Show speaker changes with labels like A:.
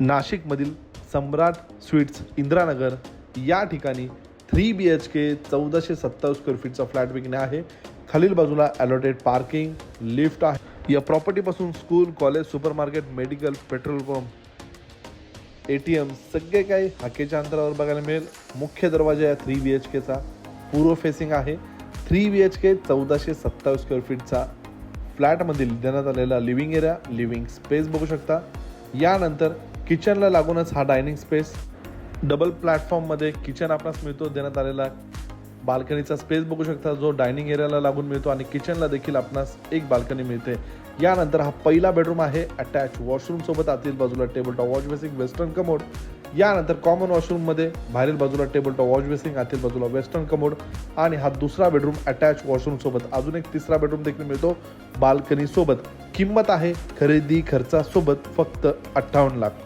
A: नाशिकमधील सम्राट स्वीट्स इंदिरानगर या ठिकाणी थ्री बी एच के चौदाशे सत्तावीस स्क्वेअर फीटचा फ्लॅट विकणे आहे. खालील बाजूला ॲलोटेड पार्किंग लिफ्ट आहे. या प्रॉपर्टीपासून school college supermarket medical petrol pump A T M सगळे काही हाकेच्या अंतरावर बघायला मिळेल. मुख्य दरवाजा या थ्री बी एच केचा पूर्व फेसिंग आहे. थ्री बी एच के चौदाशे सत्तावीस स्क्वेअर फीटचा फ्लॅटमधील देण्यात आलेला लिव्हिंग एरिया लिव्हिंग स्पेस बघू शकता. यानंतर किचनला लागूनच हा डायनिंग स्पेस डबल प्लॅटफॉर्ममध्ये किचन आपणास मिळतो देण्यात आलेला बाल्कनीचा स्पेस बघू शकता जो डायनिंग एरियाला लागून मिळतो आणि किचनला देखील आपणास एक बाल्कनी मिळते. यानंतर हा पहिला बेडरूम आहे अटॅच वॉशरूमसोबत आतील बाजूला table top wash basin western commode यानंतर कॉमन वॉशरूममध्ये बाहेरील बाजूला टेबल टॉप वॉश बेसिंग आतील बाजूला वेस्टर्न कमोड आणि हा दुसरा बेडरूम अटॅच वॉशरूमसोबत अजून एक तिसरा बेडरूम देखील मिळतो बाल्कनीसोबत किंमत आहे खरेदी खर्चासोबत फक्त अठ्ठावन्न लाख.